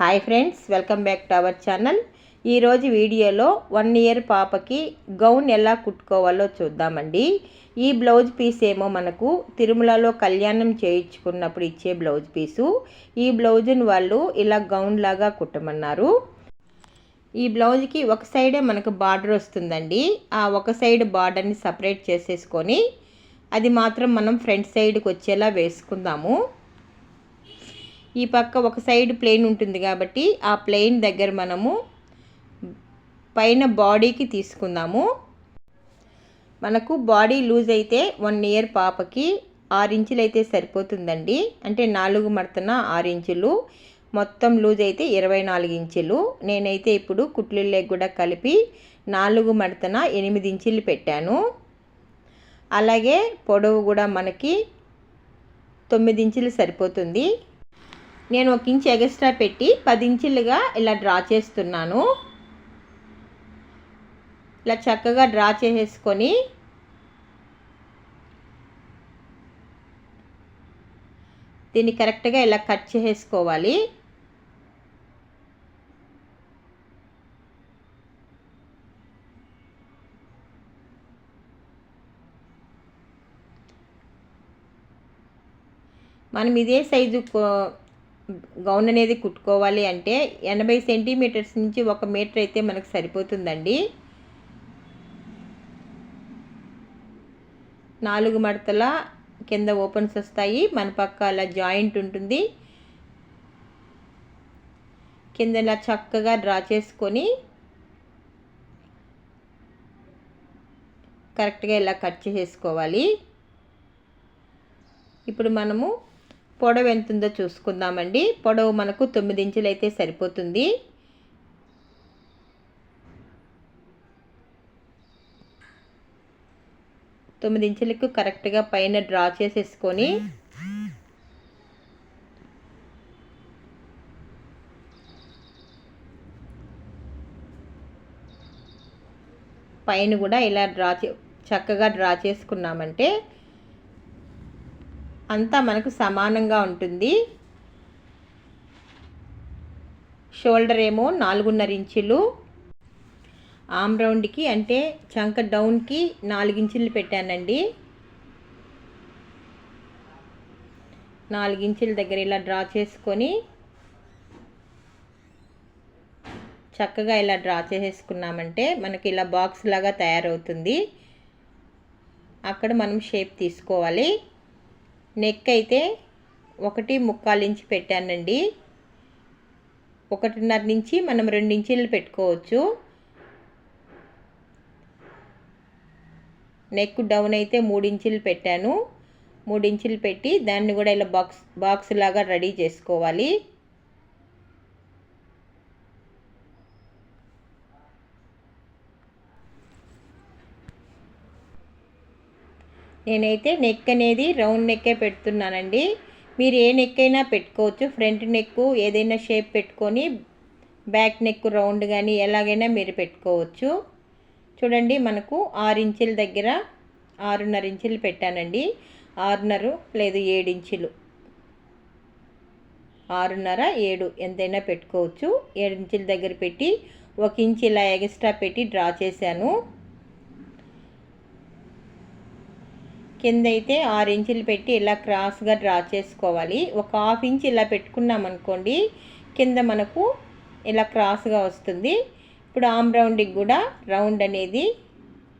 Hi friends welcome back to our channel. ఈరోజు వీడియోలో one year పాపకి గౌన్ ఎలా కుట్టుకోవాలో చూద్దామండి. ఈ బ్లౌజ్ పీస్ ఏమో మనకు తిరుమలలో కళ్యాణం చేయించుకున్నప్పుడు ఇచ్చే బ్లౌజ్ పీసు. ఈ బ్లౌజ్ని వాళ్ళు ఇలా గౌన్ లాగా కుట్టమన్నారు. ఈ బ్లౌజ్కి ఒక సైడే మనకు బార్డర్ వస్తుందండి. ఆ ఒక సైడ్ బార్డర్ని సపరేట్ చేసేసుకొని అది మాత్రం మనం ఫ్రంట్ సైడ్కి వచ్చేలా వేసుకుందాము. ఈ పక్క ఒక సైడ్ ప్లెయిన్ ఉంటుంది కాబట్టి ఆ ప్లెయిన్ దగ్గర మనము పైన బాడీకి తీసుకుందాము. మనకు బాడీ లూజ్ అయితే వన్ ఇయర్ పాపకి ఆరు ఇంచులు అయితే సరిపోతుందండి. అంటే నాలుగు మడతన ఆరు ఇంచులు. మొత్తం లూజ్ అయితే ఇరవై నాలుగు ఇంచులు. నేనైతే ఇప్పుడు కుట్లిళ్ళకి కూడా కలిపి నాలుగు మడతన ఎనిమిది ఇంచులు పెట్టాను. అలాగే పొడవు కూడా మనకి తొమ్మిది ఇంచులు సరిపోతుంది. నేను ఒక ఇంచ్ ఎగస్ట్రా పెట్టి పది ఇంచులుగా ఇలా డ్రా చేస్తున్నాను. ఇలా చక్కగా డ్రా చేసేసుకొని దీన్ని కరెక్ట్గా ఇలా కట్ చేసేసుకోవాలి. మనం ఇదే సైజు గౌన్ అనేది కుట్టుకోవాలి అంటే ఎనభై సెంటీమీటర్స్ నుంచి ఒక మీటర్ అయితే మనకు సరిపోతుందండి. నాలుగు మడతల కింద ఓపెన్స్ వస్తాయి. మన పక్క అలా జాయింట్ ఉంటుంది. కింద ఇలా చక్కగా డ్రా చేసుకొని కరెక్ట్గా ఇలా కట్ చేసుకోవాలి ఇప్పుడు మనము పొడవు ఎంత ఉందో చూసుకుందామండి. పొడవు మనకు తొమ్మిది ఇంచులు అయితే సరిపోతుంది. తొమ్మిది ఇంచులకు కరెక్ట్గా పైన డ్రా చేసేసుకొని పైన కూడా ఇలా డ్రా చే చక్కగా డ్రా చేసుకున్నామంటే అంతా మనకు సమానంగా ఉంటుంది. షోల్డర్ ఏమో నాలుగున్నర ఇంచులు. ఆమ్ రౌండ్కి అంటే చంక డౌన్కి నాలుగించులు పెట్టానండి. నాలుగించుల దగ్గర ఇలా డ్రా చేసుకొని చక్కగా ఇలా డ్రా చేసేసుకున్నామంటే మనకి ఇలా బాక్స్ లాగా తయారవుతుంది. అక్కడ మనం షేప్ తీసుకోవాలి. నెక్ అయితే ఒకటి ముక్కాలు ఇంచి పెట్టానండి. ఒకటిన్నర నుంచి మనం రెండు ఇంచులు పెట్టుకోవచ్చు. నెక్ డౌన్ అయితే మూడు ఇంచులు పెట్టాను. మూడు ఇంచులు పెట్టి దాన్ని కూడా ఇలా బాక్స్ బాక్స్ లాగా రెడీ చేసుకోవాలి. నేనైతే నెక్ అనేది రౌండ్ నెక్కే పెడుతున్నానండి. మీరు ఏ నెక్ అయినా పెట్టుకోవచ్చు. ఫ్రంట్ నెక్ ఏదైనా షేప్ పెట్టుకొని బ్యాక్ నెక్ రౌండ్ కానీ ఎలాగైనా మీరు పెట్టుకోవచ్చు. చూడండి మనకు ఆరు ఇంచుల దగ్గర ఆరున్నర ఇంచులు పెట్టానండి. ఆరున్నర లేదు ఏడు ఇంచులు. ఆరున్నర ఏడు ఎంతైనా పెట్టుకోవచ్చు. ఏడు ఇంచుల దగ్గర పెట్టి ఒక ఇంచ్ ఇలా ఎక్స్ట్రా పెట్టి డ్రా చేశాను. కింద అయితే ఆరు ఇంచులు పెట్టి ఇలా క్రాస్గా డ్రా చేసుకోవాలి. ఒక హాఫ్ ఇంచ్ ఇలా పెట్టుకున్నాం అనుకోండి కింద మనకు ఇలా క్రాస్గా వస్తుంది. ఇప్పుడు ఆమ్ రౌండ్కి కూడా రౌండ్ అనేది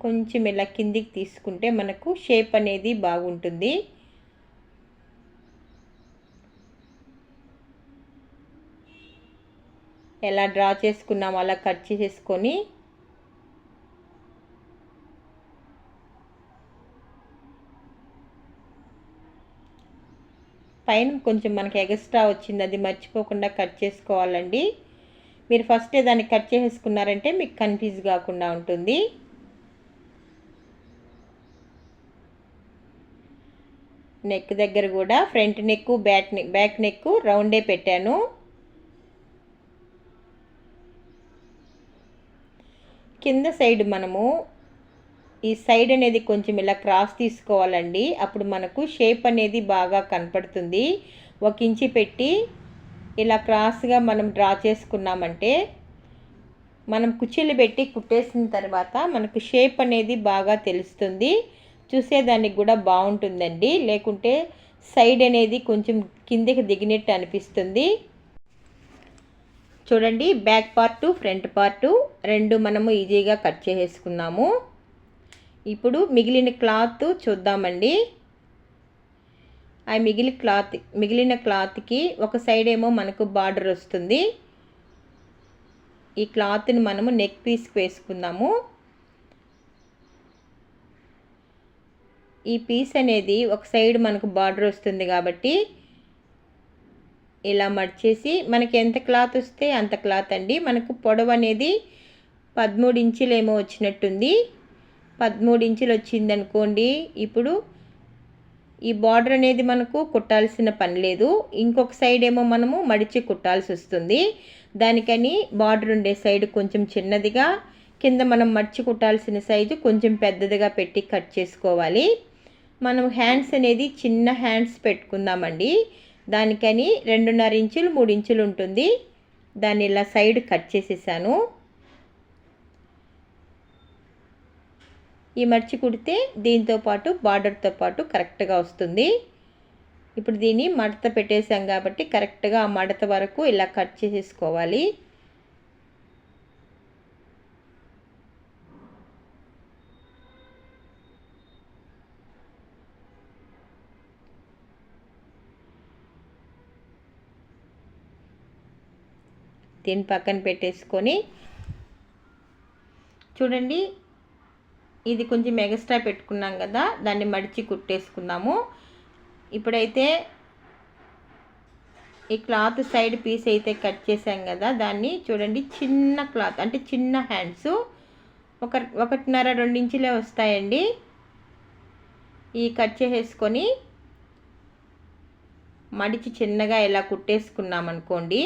కొంచెం ఇలా కిందికి తీసుకుంటే మనకు షేప్ అనేది బాగుంటుంది. ఎలా డ్రా చేసుకున్నాం అలా కట్ చేసుకొని పైన కొంచెం మనకి ఎగస్ట్రా వచ్చింది అది మర్చిపోకుండా కట్ చేసుకోవాలండి. మీరు ఫస్ట్ దాన్ని కట్ చేసుకున్నారంటే మీకు కన్ఫ్యూజ్ కాకుండా ఉంటుంది. నెక్ దగ్గర కూడా front neck back neck back neck రౌండే పెట్టాను. కింద సైడ్ మనము ఈ సైడ్ అనేది కొంచెం ఇలా క్రాస్ తీసుకోవాలండి. అప్పుడు మనకు షేప్ అనేది బాగా కనపడుతుంది. ఒక ఇంచి పెట్టి ఇలా క్రాస్గా మనం డ్రా చేసుకున్నామంటే మనం కుర్చీలు పెట్టి కుట్టేసిన తర్వాత మనకు షేప్ అనేది బాగా తెలుస్తుంది. చూసేదానికి కూడా బాగుంటుందండి. లేకుంటే సైడ్ అనేది కొంచెం కిందికి దిగినట్టు అనిపిస్తుంది. చూడండి బ్యాక్ పార్టు ఫ్రంట్ పార్టు రెండు మనము ఈజీగా కట్ చేసేసుకున్నాము. ఇప్పుడు మిగిలిన క్లాత్ చూద్దామండి. ఆ మిగిలిన క్లాత్ మిగిలిన క్లాత్కి ఒక సైడ్ ఏమో మనకు బార్డర్ వస్తుంది. ఈ క్లాత్ని మనము నెక్ పీస్కి వేసుకుందాము. ఈ పీస్ అనేది ఒక సైడ్ మనకు బార్డర్ వస్తుంది కాబట్టి ఇలా మడిచేసి మనకి ఎంత క్లాత్ వస్తే అంత క్లాత్ అండి. మనకు పొడవు అనేది పదమూడు ఇంచులేమో వచ్చినట్టుంది. పదమూడు ఇంచులు వచ్చింది అనుకోండి ఇప్పుడు ఈ బార్డర్ అనేది మనకు కుట్టాల్సిన పని లేదు. ఇంకొక సైడ్ ఏమో మనము మడిచి కుట్టాల్సి వస్తుంది. దానికని బార్డర్ ఉండే సైడ్ కొంచెం చిన్నదిగా కింద మనం మడిచి కుట్టాల్సిన సైజు కొంచెం పెద్దదిగా పెట్టి కట్ చేసుకోవాలి. మనం హ్యాండ్స్ అనేది చిన్న హ్యాండ్స్ పెట్టుకుందామండి. దానికని రెండున్నర ఇంచులు మూడు ఇంచులు ఉంటుంది. దాన్ని ఇలా సైడ్ కట్ చేసేసాను. ఈ మర్చి కుడితే దీంతో పాటు బార్డర్తో పాటు కరెక్ట్గా వస్తుంది. ఇప్పుడు దీన్ని మడత పెట్టేసాం కాబట్టి కరెక్ట్గా ఆ మడత వరకు ఇలా కట్ చేసేసుకోవాలి. దీన్ని పక్కన పెట్టేసుకొని చూడండి ఇది కొంచెం ఎగస్ట్రా పెట్టుకున్నాం కదా దాన్ని మడిచి కుట్టేసుకున్నాము ఇప్పుడైతే ఈ క్లాత్ సైడ్ పీస్ అయితే కట్ చేసాం కదా దాన్ని చూడండి చిన్న క్లాత్ అంటే చిన్న హ్యాండ్స్. ఒక ఒకటిన్నర రెండు ఇంచులే వస్తాయండి. ఈ కట్ చేసేసుకొని మడిచి చిన్నగా ఇలా కుట్టేసుకున్నాం అనుకోండి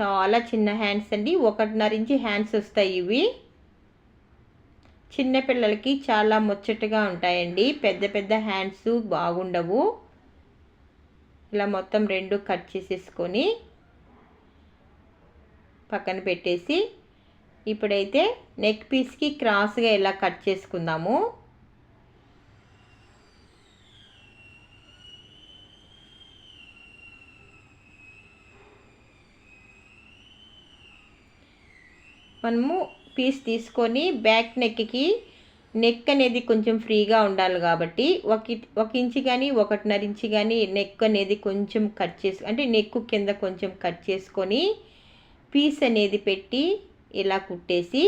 చాలా చిన్న హ్యాండ్స్ అండి. ఒకటిన్నర ఇంచి హ్యాండ్స్ వస్తాయి ఇవి. చిన్నపిల్లలకి చాలా ముచ్చటగా ఉంటాయండి. పెద్ద పెద్ద హ్యాండ్స్ బాగుండవు. ఇలా మొత్తం రెండు కట్ చేసేసుకొని పక్కన పెట్టేసి ఇప్పుడైతే నెక్ పీస్కి క్రాస్గా ఇలా కట్ చేసుకుందాము. మనము పీస్ తీసుకొని బ్యాక్ నెక్కి నెక్ అనేది కొంచెం ఫ్రీగా ఉండాలి కాబట్టి ఒక ఒక ఇంచు కానీ ఒకటిన్నర ఇంచు కానీ నెక్ అనేది కొంచెం కట్ చేసు అంటే నెక్ కింద కొంచెం కట్ చేసుకొని పీస్ అనేది పెట్టి ఇలా కుట్టేసి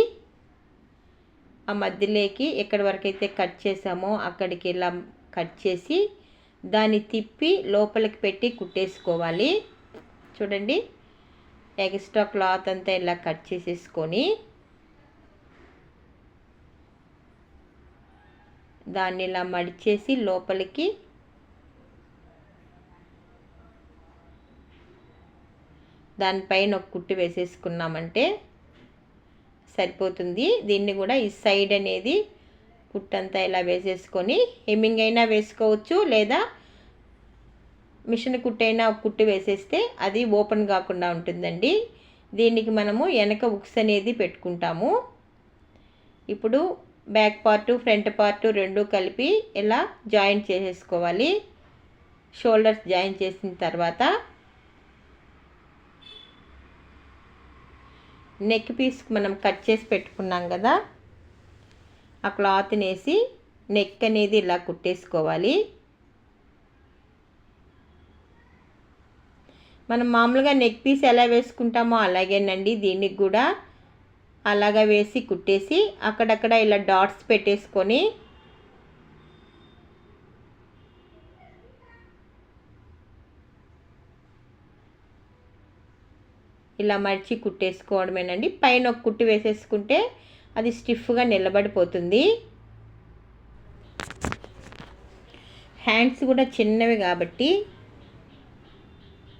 ఆ మధ్యలోకి ఎక్కడి వరకు అయితే కట్ చేసామో అక్కడికి ఇలా కట్ చేసి దాన్ని తిప్పి లోపలికి పెట్టి కుట్టేసుకోవాలి. చూడండి. ఎక్స్ట్రా క్లాత్ అంతా ఇలా కట్ చేసేసుకొని దాన్ని ఇలా మడిచేసి లోపలికి దానిపైన ఒక కుట్టు వేసేసుకున్నామంటే సరిపోతుంది. దీన్ని కూడా ఈ సైడ్ అనేది కుట్టంతా ఇలా వేసేసుకొని హెమ్మింగ్ అయినా వేసుకోవచ్చు లేదా మిషన్ కుట్టైనా కుట్టు వేసేస్తే అది ఓపెన్ కాకుండా ఉంటుందండి. దీనికి మనము వెనక ఉక్స్ అనేది పెట్టుకుంటాము. ఇప్పుడు బ్యాక్ పార్టు ఫ్రంట్ పార్టు రెండు కలిపి ఇలా జాయింట్ చేసేసుకోవాలి. షోల్డర్స్ జాయిన్ చేసిన తర్వాత నెక్ పీస్ మనం కట్ చేసి పెట్టుకున్నాం కదా ఆ క్లాత్ నేసి నెక్ అనేది ఇలా కుట్టేసుకోవాలి. మనం మామూలుగా నెక్ పీస్ ఎలా వేసుకుంటామో అలాగేనండి. దీనికి కూడా అలాగా వేసి కుట్టేసి అక్కడక్కడ ఇలా డాట్స్ పెట్టేసుకొని ఇలా మడిచి కుట్టేసుకోవడమేనండి. పైన ఒక కుట్టి వేసేసుకుంటే అది స్టిఫ్గా నిలబడిపోతుంది. హ్యాండ్స్ కూడా చిన్నవి కాబట్టి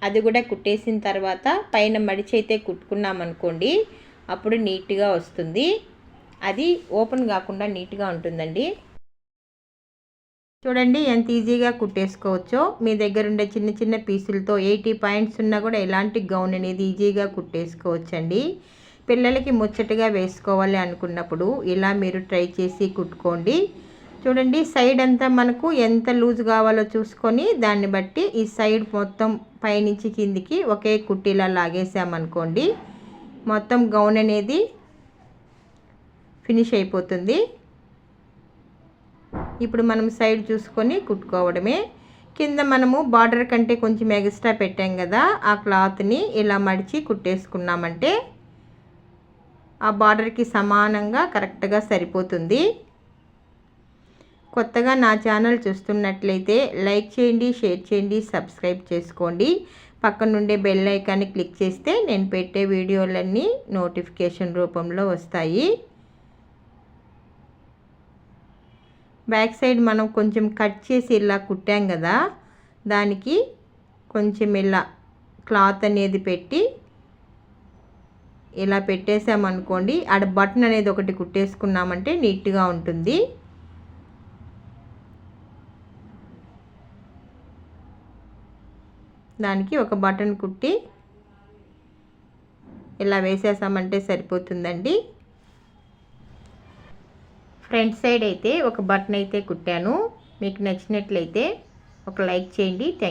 అది కూడా కుట్టేసిన తర్వాత పైన మడిచి అయితే కుట్టుకున్నాం అనుకోండి అప్పుడు నీట్గా వస్తుంది. అది ఓపెన్ కాకుండా నీట్గా ఉంటుందండి. చూడండి ఎంత ఈజీగా కుట్టేసుకోవచ్చో. మీ దగ్గర ఉండే చిన్న చిన్న పీసులతో ఎయిటీ పాయింట్స్ ఉన్నా కూడా ఎలాంటి గౌన్ అనేది ఈజీగా కుట్టేసుకోవచ్చండి. పిల్లలకి ముచ్చటగా వేసుకోవాలి అనుకున్నప్పుడు ఇలా మీరు ట్రై చేసి కుట్టుకోండి. చూడండి సైడ్ అంతా మనకు ఎంత లూజ్ కావాలో చూసుకొని దాన్ని బట్టి ఈ సైడ్ మొత్తం పైనుంచి కిందికి ఒకే కుట్టిలా లాగేసామనుకోండి మొత్తం గౌన్ అనేది ఫినిష్ అయిపోతుంది. ఇప్పుడు మనం సైడ్ చూసుకొని కుట్టుకోవడమే. కింద మనము బార్డర్ కంటే కొంచెం ఎక్స్ట్రా పెట్టాం కదా ఆ క్లాత్ని ఇలా మడిచి కుట్టేసుకున్నామంటే ఆ బార్డర్కి సమానంగా కరెక్ట్గా సరిపోతుంది. కొత్తగా నా ఛానల్ చూస్తున్నట్లయితే లైక్ చేయండి షేర్ చేయండి సబ్స్క్రైబ్ చేసుకోండి. పక్కనుండే బెల్ ఐకాన్ని క్లిక్ చేస్తే నేను పెట్టే వీడియోలన్నీ నోటిఫికేషన్ రూపంలో వస్తాయి. బ్యాక్ సైడ్ మనం కొంచెం కట్ చేసి ఇలా కుట్టాం కదా దానికి కొంచెం ఇలా క్లాత్ అనేది పెట్టి ఇలా పెట్టేసామనుకోండి ఆడ బటన్ అనేది ఒకటి కుట్టేసుకున్నామంటే నీట్గా ఉంటుంది. దానికి ఒక బటన్ కుట్టి ఇలా వేసేసామంటే సరిపోతుందండి. ఫ్రంట్ సైడ్ అయితే ఒక బటన్ అయితే కుట్టాను. మీకు నచ్చినట్లయితే ఒక లైక్ చేయండి. థ్యాంక్